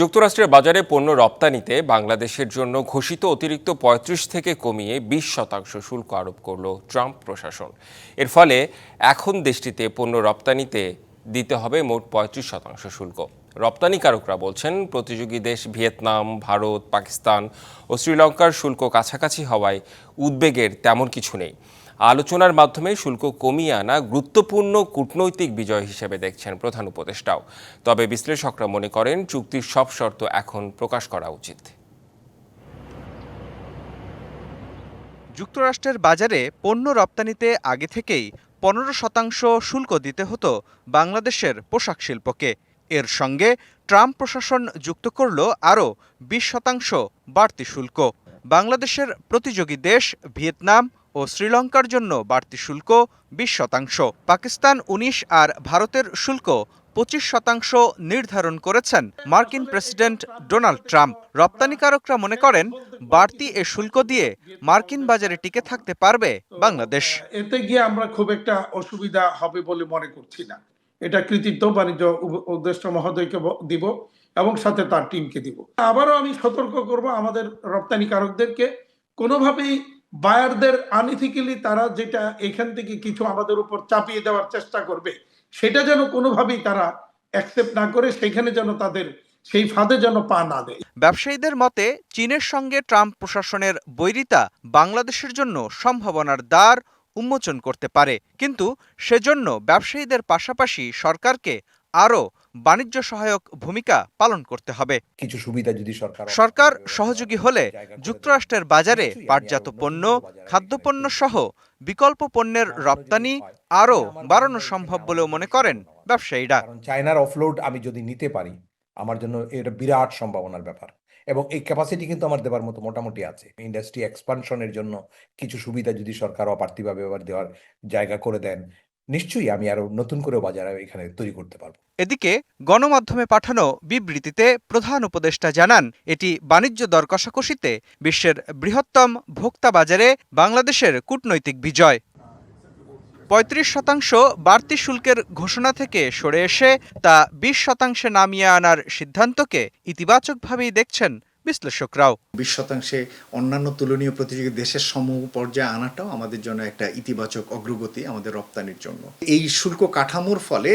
যুক্তরাষ্ট্রের বাজারে পণ্য রপ্তানিতে বাংলাদেশের জন্য ঘোষিত অতিরিক্ত ৩৫ থেকে কমিয়ে ২০ শতাংশ শুল্ক আরোপ করল ট্রাম্প প্রশাসন। এর ফলে এখন দেশটিতে পণ্য রপ্তানিতে দিতে হবে মোট ৩৫ শতাংশ শুল্ক। রপ্তানিকারকরা বলছেন, প্রতিযোগী দেশ ভিয়েতনাম, ভারত, পাকিস্তান ও শ্রীলঙ্কার শুল্ক কাছাকাছি হওয়ায় উদ্বেগের তেমন কিছু নেই। আলোচনার মাধ্যমে শুল্ক কমিয়ে আনা গুরুত্বপূর্ণ কূটনৈতিক বিজয় হিসেবে দেখছেন প্রধান উপদেষ্টাও। তবে বিশ্লেষকরা মনে করেন, চুক্তির সব শর্ত এখন প্রকাশ করা উচিত। যুক্তরাষ্ট্রের বাজারে পণ্য রপ্তানিতে আগে থেকেই পনেরো শতাংশ শুল্ক দিতে হতো বাংলাদেশের পোশাক শিল্পকে। এর সঙ্গে ট্রাম্প প্রশাসন যুক্ত করল আরও বিশ শতাংশ বাড়তি শুল্ক। বাংলাদেশের প্রতিযোগী দেশ ভিয়েতনাম ও শ্রীলঙ্কার জন্য বাড়তি শুল্ক বিশ শতাংশ। পাকিস্তান উনিশ আর ভারতের শুল্ক পঁচিশ শতাংশ নির্ধারণ করেছেন মার্কিন প্রেসিডেন্ট ডোনাল্ড ট্রাম্প। রপ্তানিকারকরা মনে করেন, বাড়তি এ শুল্ক দিয়ে মার্কিন বাজারে টিকে থাকতে পারবে বাংলাদেশ। এতে গিয়ে আমরা খুব একটা অসুবিধা হবে বলে মনে করছি না। এটা কৃতিত্ব বাণিজ্য উপদেষ্টা মহোদয়কে দিব এবং সাথে তার টিমকে দিব। আবারও আমি সতর্ক করব আমাদের রপ্তানিকারকদেরকে। কোনোভাবেই বায়ারদের আনইথিক্যালি তারা যেটা এখান থেকে কিছু আমাদের উপর চাপিয়ে দেওয়ার চেষ্টা করবে, সেটা যেন কোনোভাবেই তারা অ্যাকসেপ্ট না করে, সেখানে যেন তাদের সেই ফাঁদে যেন পা না দেয়। ব্যবসায়ীদের মতে, চীনের সঙ্গে ট্রাম্প প্রশাসনের বৈরিতা বাংলাদেশের জন্য সম্ভাবনার দ্বার উন্মোচন করতে পারে। কিন্তু সেজন্য ব্যবসায়ীদের পাশাপাশি সরকারকে আরও বাণিজ্য সহায়ক ভূমিকা পালন করতে হবে। কিছু সুবিধা যদি সরকার সরকার সহযোগী হলে যুক্তরাষ্ট্রের বাজারে পাটজাত পণ্য খাদ্যপণ্য সহ বিকল্প পণ্যের রপ্তানি আরও বাড়ানো সম্ভব বলেও মনে করেন ব্যবসায়ীরা। চায়নার অফলোড আমি যদি নিতে পারি আমার জন্য এটা বিরাট সম্ভাবনার ব্যাপার। এবং এই ক্যাপাসিটি কিন্তু আমার দেওয়ার মতো মোটামুটি আছে। ইন্ডাস্ট্রি এক্সপানশনের জন্য কিছু সুবিধা যদি সরকার অপার্থিভাবে এবার দেওয়ার জায়গা করে দেন নিশ্চয়ই আমি আরও নতুন করে বাজার এখানে তৈরি করতে পারব। এদিকে গণমাধ্যমে পাঠানো বিবৃতিতে প্রধান উপদেষ্টা জানান, এটি বাণিজ্য দর কষাকষিতে বিশ্বের বৃহত্তম ভোক্তা বাজারে বাংলাদেশের কূটনৈতিক বিজয়। পঁয়ত্রিশ শতাংশ বাড়তি শুল্কের ঘোষণা থেকে সরে এসে তা বিশ শতাংশে নামিয়ে আনার সিদ্ধান্তকে ইতিবাচকভাবেই দেখছেন বিশ্লেষকরাও। বিশ শতাংশে অন্যান্য তুলনীয় প্রতিযোগী দেশের সম পর্যায়ে আনাটাও আমাদের জন্য একটা ইতিবাচক অগ্রগতি আমাদের রপ্তানির জন্য। এই শুল্ক কাঠামোর ফলে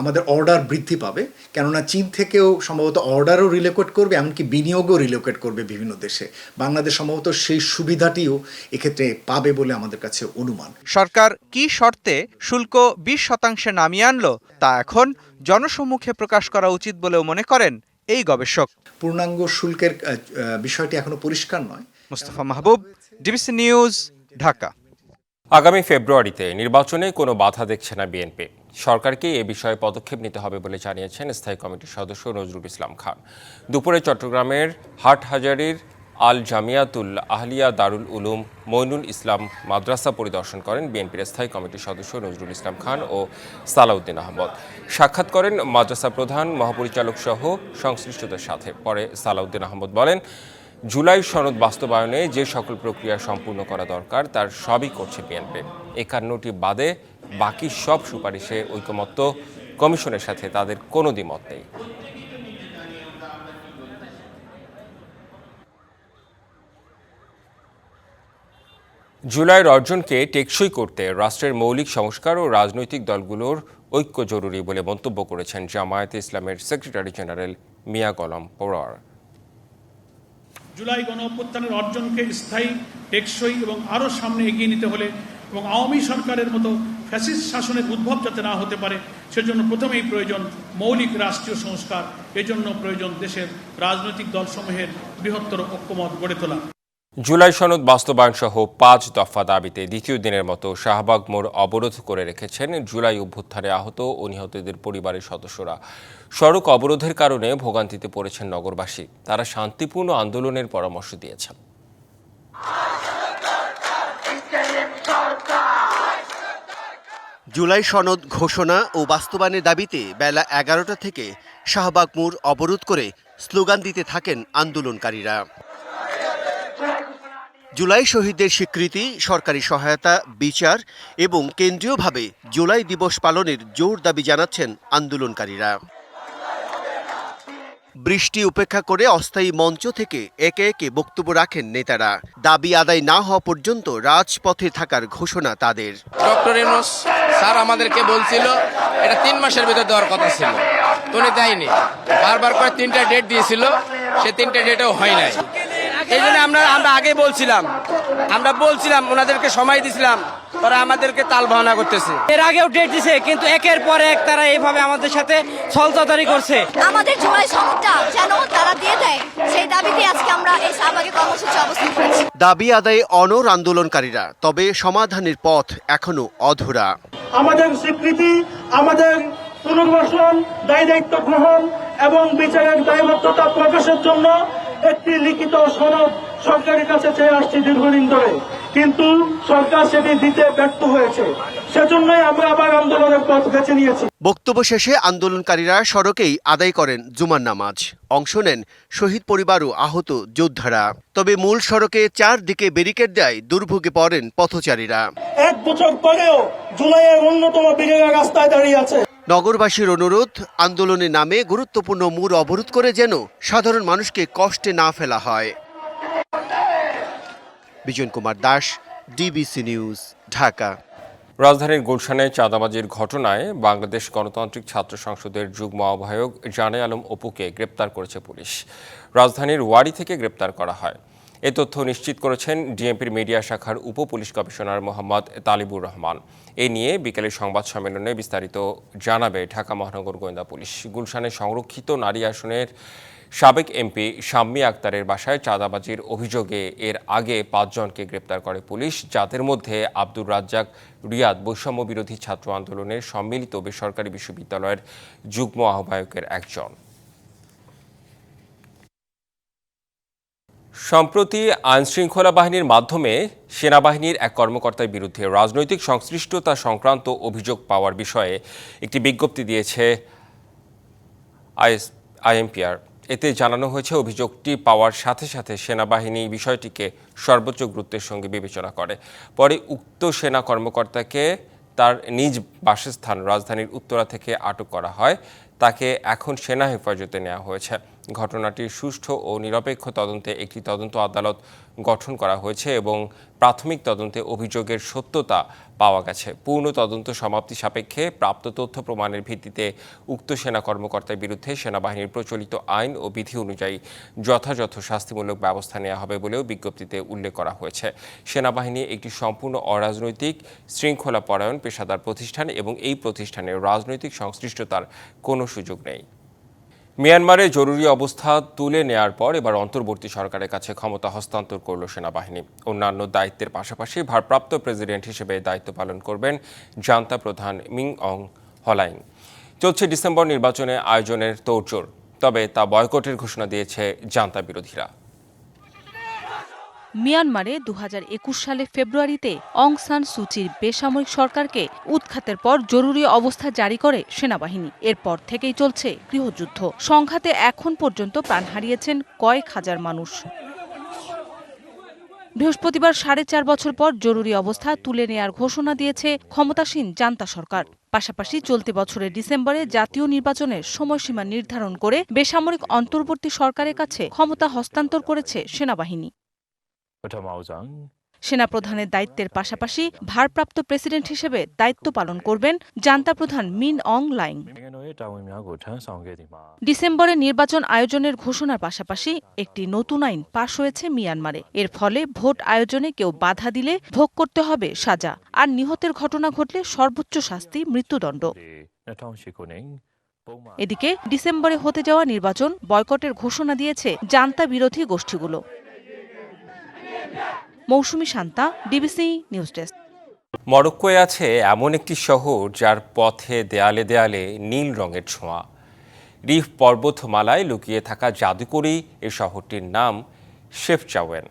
আমাদের অর্ডার বৃদ্ধি পাবে। কেননা চীন থেকেও সম্ভবত অর্ডারও রিলোকেট করবে এমনকি বিনিয়োগও রিলোকেট করবে বিভিন্ন দেশে। বাংলাদেশ সম্ভবত সেই সুবিধাটিও এক্ষেত্রে পাবে বলে আমাদের কাছে অনুমান। সরকার কি শর্তে শুল্ক বিশ শতাংশে নামিয়ে আনলো তা এখন জনসম্মুখে প্রকাশ করা উচিত বলেও মনে করেন এই গবেষক। পূর্ণাঙ্গ শুল্কের বিষয়টি এখনও পরিষ্কার নয়। Mustafa Mahbub DBC news Dhaka. আগামী ফেব্রুয়ারিতে নির্বাচনে কোনো বাধা দেখছে না বিএনপি। সরকারকে এ বিষয়ে পদক্ষেপ নিতে হবে বলে জানিয়েছেন স্থায়ী কমিটির সদস্য নজরুল ইসলাম খান। দুপুরে চট্টগ্রামের হাটহাজারির আল জামিয়াতুল আহলিয়া দারুল উলুম মইনুল ইসলাম মাদ্রাসা পরিদর্শন করেন বিএনপির স্থায়ী কমিটির সদস্য নজরুল ইসলাম খান ও সালাউদ্দিন আহমদ। সাক্ষাৎ করেন মাদ্রাসা প্রধান, মহাপরিচালক সহ সংশ্লিষ্টদের সাথে। পরে সালাউদ্দিন আহমদ বলেন, জুলাই সনদ বাস্তবায়নে যে সকল প্রক্রিয়া সম্পূর্ণ করা দরকার, তার সবই করছে বিএনপি। একান্নটি বাদে বাকি সব সুপারিশে ঐকমত্য কমিশনের সাথে তাদের কোনো দ্বিমত নেই। জুলাইয়ের অর্জনকে টেকসই করতে রাষ্ট্রের মৌলিক সংস্কার ও রাজনৈতিক দলগুলোর ঐক্য জরুরি বলে মন্তব্য করেছেন জামায়াতে ইসলামের secretary general Mia Golam Parwar. July গণ অভ্যুত্থানের অর্জনকে স্থায়ী, টেকসই এবং আরও সামনে এগিয়ে নিতে হলে এবং আওয়ামী সরকারের মতো ফ্যাসিস্ট শাসনের উদ্ভব যাতে না হতে পারে, সেজন্য প্রথমেই প্রয়োজন মৌলিক রাষ্ট্রীয় সংস্কার, এজন্য প্রয়োজন দেশের রাজনৈতিক দলসমূহের বৃহত্তর ঐক্যমত গড়ে তোলা। জুলাই সনদ বাস্তবায়ন সহ পাঁচ দফা দাবিতে দ্বিতীয় দিনের মতো শাহবাগ মোড় অবরোধ করে রেখেছেন জুলাই অভ্যুত্থানে আহত ও নিহতদের পরিবারের সদস্যরা। সড়ক অবরোধের কারণে ভোগান্তিতে পড়েছেন নগরবাসী। তারা শান্তিপূর্ণ আন্দোলনের পরামর্শ দিয়েছেন। জুলাই সনদ ঘোষণা ও বাস্তবায়নের দাবিতে বেলা এগারোটা থেকে শাহবাগ মোড় অবরোধ করে স্লোগান দিতে থাকেন আন্দোলনকারীরা। জুলাই শহীদদের স্বীকৃতি, সরকারি সহায়তা, বিচার এবং কেন্দ্রীয়ভাবে জুলাই দিবস পালনের জোর দাবি জানাচ্ছেন আন্দোলনকারীরা। বৃষ্টি উপেক্ষা করে অস্থায়ী মঞ্চ থেকে একে একে বক্তব্য রাখেন নেতারা। দাবি আদায় না হওয়া পর্যন্ত রাজপথে থাকার ঘোষণা তাদের। স্যার আমাদেরকে বলছিল, এটা তিন মাসের ভিতর দেওয়ার কথা ছিল। উনি দেয়নি। বারবার করে তিনটা ডেট দিয়েছিল, সে তিনটা ডেটও হয় নাই। এই জন্য আমরা আমরা আগে বলছিলাম। আমরা বলছিলাম ওনাদেরকে সময় দিছিলাম তারা আমাদেরকে তাল ভাওনা করতেছে। এর আগেও ডেট দিছে কিন্তু একের পর এক তারা এইভাবে আমাদের সাথে ছলচাতারি করছে। আমাদের জুলাই সনদটা যেন তারা দিয়ে দেয় সেই দাবিতে আজকে আমরা এই শাহবাগে কর্মসূচি অবস্থান করেছি। দাবি আদায়ে অনর আন্দোলনকারীরা তবে সমাধানের পথ এখনও অধরা। আমাদের স্বীকৃতি আমাদের পুনর্বাসন দায় দায়িত্ব গ্রহণ এবং বিচারের দায়বদ্ধতা প্রকাশের জন্য একটি লিখিত সনদ সরকারের কাছে চেয়ে আসছি দীর্ঘদিন ধরে। কিন্তু সরকার সেটি দিতে ব্যর্থ হয়েছে। সেজন্যই আমরা আবার আন্দোলনের পথ বেছে নিয়েছি। বক্তব্য শেষে আন্দোলনকারীরা সড়কেই আদায় করেন জুমার নামাজ। অংশ নেন শহীদ পরিবার ও আহত যোদ্ধারা। তবে মূল সড়কে চারদিকে ব্যারিকেড দেয় দুর্ভোগে পড়েন পথচারীরা। এক বছর পরেও জুলাইয়ের অন্যতম বিজয়া রাস্তায় দাঁড়িয়ে আছে। নগরবাসীর অনুরোধ, আন্দোলনের নামে গুরুত্বপূর্ণ মোড় অবরোধ করে যেন সাধারণ মানুষকে কষ্টে না ফেলা হয়। Bijon Kumar Das, DBC news, Dhaka. রাজধানীর গুলশানে চাঁদাবাজির ঘটনায় বাংলাদেশ গণতান্ত্রিক ছাত্র সংসদের যুগ্ম আহ্বায়ক জানে আলম অপুকে গ্রেপ্তার করেছে পুলিশ। রাজধানীর ওয়ারি থেকে গ্রেপ্তার করা হয়। এ তথ্য নিশ্চিত করেছেন ডিএমপির মিডিয়া শাখার উপ পুলিশ কমিশনার মোহাম্মদ তালিবুর রহমান। এ নিয়ে বিকেলে সংবাদ সম্মেলনে বিস্তারিত জানাবে ঢাকা মহানগর গোয়েন্দা পুলিশ। গুলশানে সংরক্ষিত নারী আসনের সাবেক এমপি শাম্মী আক্তারের বাসায় চাঁদাবাজির অভিযোগে এর আগে পাঁচজনকে গ্রেপ্তার করে পুলিশ, যাদের মধ্যে আব্দুর রাজ্জাক, রিয়াদ বৈষম্য বিরোধী ছাত্র আন্দোলনের সম্মিলিত বেসরকারি বিশ্ববিদ্যালয়ের যুগ্ম আহ্বায়কের একজন। সম্প্রতি আইনশৃঙ্খলা বাহিনীর মাধ্যমে সেনাবাহিনীর এক কর্মকর্তার বিরুদ্ধে রাজনৈতিক সংশ্লিষ্টতা সংক্রান্ত অভিযোগ পাওয়ার বিষয়ে একটি বিজ্ঞপ্তি দিয়েছে আইএমপিআর। এতে জানানো হয়েছে, অভিযোগটি পাওয়ার সাথে সাথে সেনাবাহিনী বিষয়টিকে সর্বোচ্চ গুরুত্বের সঙ্গে বিবেচনা করে। পরে উক্ত সেনা কর্মকর্তাকে তার নিজ বাসস্থান রাজধানীর উত্তরা থেকে আটক করা হয়। তাকে এখন সেনা হেফাজতে নেওয়া হয়েছে। ঘটনাটির সুষ্ঠু ও নিরপেক্ষ তদন্তে একটি তদন্ত আদালত গঠন করা হয়েছে এবং প্রাথমিক তদন্তে অভিযোগের সত্যতা পাওয়া গেছে। পূর্ণ তদন্ত সমাপ্তি সাপেক্ষে প্রাপ্ত তথ্য প্রমাণের ভিত্তিতে উক্ত সেনা কর্মকর্তার বিরুদ্ধে সেনাবাহিনীর প্রচলিত আইন ও বিধি অনুযায়ী যথাযথ শাস্তিমূলক ব্যবস্থা নেওয়া হবে বলেও বিজ্ঞপ্তিতে উল্লেখ করা হয়েছে। সেনাবাহিনী একটি সম্পূর্ণ অরাজনৈতিক শৃঙ্খলা পরায়ণ পেশাদার প্রতিষ্ঠান এবং এই প্রতিষ্ঠানের রাজনৈতিক সংশ্লিষ্টতার কোনো সুযোগ নেই। মিয়ানমারে জরুরি অবস্থা তুলে নেয়ার পর এবার অন্তর্বর্তী সরকারের কাছে ক্ষমতা হস্তান্তর করল সেনাবাহিনী। অন্যান্য দায়িত্বের পাশাপাশি ভারপ্রাপ্ত প্রেসিডেন্ট হিসেবে দায়িত্ব পালন করবেন জান্তা প্রধান মিং অং হলাইং। চলছে ডিসেম্বর নির্বাচনে আয়োজনের তোড়জোড়, তবে তা বয়কটের ঘোষণা দিয়েছে জান্তা বিরোধীরা। মিয়ানমারে দু হাজার একুশ সালে ফেব্রুয়ারিতে অং সান সুচির বেসামরিক সরকারকে উৎখাতের পর জরুরি অবস্থা জারি করে সেনাবাহিনী। এরপর থেকেই চলছে গৃহযুদ্ধ। সংঘাতে এখন পর্যন্ত প্রাণ হারিয়েছেন কয়েক হাজার মানুষ। বৃহস্পতিবার সাড়ে চার বছর পর জরুরি অবস্থা তুলে নেয়ার ঘোষণা দিয়েছে ক্ষমতাসীন জান্তা সরকার। পাশাপাশি চলতি বছরের ডিসেম্বরে জাতীয় নির্বাচনের সময়সীমা নির্ধারণ করে বেসামরিক অন্তর্বর্তী সরকারের কাছে ক্ষমতা হস্তান্তর করেছে সেনাবাহিনী। সেনাপ্রধানের দায়িত্বের পাশাপাশি ভারপ্রাপ্ত প্রেসিডেন্ট হিসেবে দায়িত্ব পালন করবেন জান্তা প্রধান মিন অং লাইং। ডিসেম্বরে নির্বাচন আয়োজনের ঘোষণার পাশাপাশি একটি নতুন আইন পাশ হয়েছে মিয়ানমারে। এর ফলে ভোট আয়োজনে কেউ বাধা দিলে ভোগ করতে হবে সাজা। আর নিহতের ঘটনা ঘটলে সর্বোচ্চ শাস্তি মৃত্যুদণ্ড। এদিকে ডিসেম্বরে হতে যাওয়া নির্বাচন বয়কটের ঘোষণা দিয়েছে জান্তা বিরোধী গোষ্ঠীগুলো। Mousumi Santa DBC news desk মরক্কোয় আছে এমন একটি শহর যার পথে দেয়ালে দেয়ালে নীল রঙের ছোঁয়া। রিফ পর্বতমালায় লুকিয়ে থাকা জাদুকরী এ শহরটির নাম শেফচাওয়েন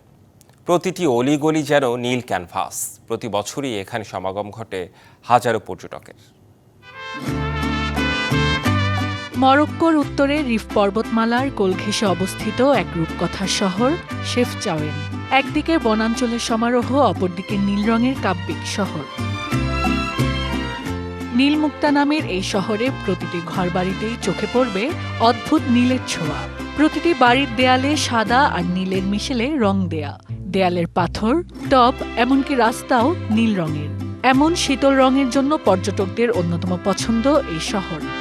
প্রতিটি অলিগলি যেন নীল ক্যানভাস। প্রতি বছরই এখানে সমাগম ঘটে হাজারো পর্যটকের। মরক্কোর উত্তরে রিফ পর্বতমালার কোল ঘেঁষে অবস্থিত এক রূপকথার শহর শেফ শেফচাওয়েন। একদিকে বনাঞ্চলের সমারোহ, অপরদিকে নীল রঙের কাব্যিক শহর। নীলমুক্তা নামের এই শহরে প্রতিটি ঘরবাড়িতেই চোখে পড়বে অদ্ভুত নীলের ছোঁয়া। প্রতিটি বাড়ির দেয়ালে সাদা আর নীলের মিশেলে রং দেয়া। দেয়ালের পাথর টপ এমনকি রাস্তাও নীল রঙের। এমন শীতল রঙের জন্য পর্যটকদের অন্যতম পছন্দ এই শহর।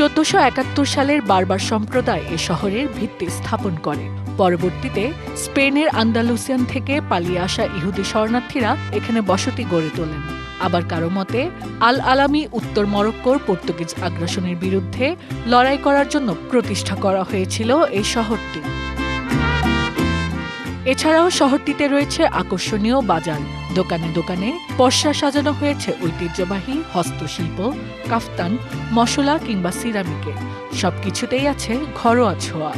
চোদ্দশো একাত্তর সালের বারবার সম্প্রদায় এ শহরের ভিত্তি স্থাপন করে। পরবর্তীতে স্পেনের আন্দালুসিয়ান থেকে পালিয়ে আসা ইহুদি শরণার্থীরা এখানে বসতি গড়ে তোলেন। আবার কারও মতে আল আলামি উত্তর মরক্কোর পর্তুগিজ আগ্রাসনের বিরুদ্ধে লড়াই করার জন্য প্রতিষ্ঠা করা হয়েছিল এই শহরটি। এছাড়াও শহরটিতে রয়েছে আকর্ষণীয় বাজার। দোকানে দোকানে পর্ষা সাজানো হয়েছে ঐতিহ্যবাহী হস্তশিল্প, কাফতান, মশলা কিংবা সিরামিকের। সবকিছুতেই আছে ঘরোয়া ছোঁয়া।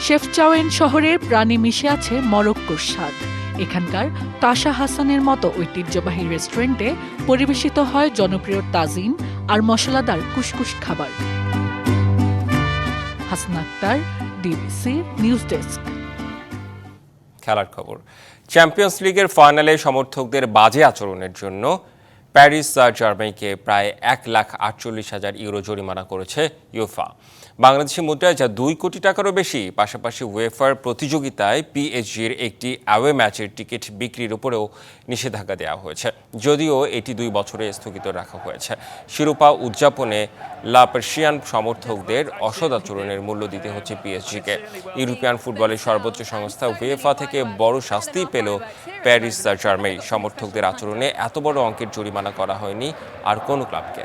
শেফচাওয়েন শহরের প্রাণে মিশে আছে মরক্কোর স্বাদ। এখানকার তাশা হাসানের মতো ঐতিহ্যবাহী রেস্টুরেন্টে পরিবেশিত হয় জনপ্রিয় তাজিন আর মশলাদার কুসকুস খাবার। Hasna Akter DBC news desk. খেলার খবর। চ্যাম্পিয়ন্স লিগের ফাইনালে সমর্থকদের বাজে আচরণের জন্য প্যারিস জার্মানিকে প্রায় এক লাখ আটচল্লিশ হাজার ইউরো জরিমানা করেছে ইউফা। বাংলাদেশি মুদ্রায় যা দুই কোটি টাকারও বেশি, পাশাপাশি ওয়েফার প্রতিযোগিতায় পিএইচজির একটি অ্যাওয়ে ম্যাচের টিকিট বিক্রির উপরেও নিষেধাজ্ঞা দেওয়া হয়েছে। যদিও এটি দুই বছরে স্থগিত রাখা হয়েছে। শিরোপা উদযাপনে লা পার্সিয়ান সমর্থকদের অসদাচরণের মূল্য দিতে হচ্ছে পিএসজিকে ইউরোপিয়ান ফুটবলের সর্বোচ্চ সংস্থা ওয়েফা থেকে বড় শাস্তি পেল প্যারিস জার্মানি সমর্থকদের আচরণে। এত বড় অঙ্কের জরিমানা করা হয়নি আর কোনো ক্লাবকে।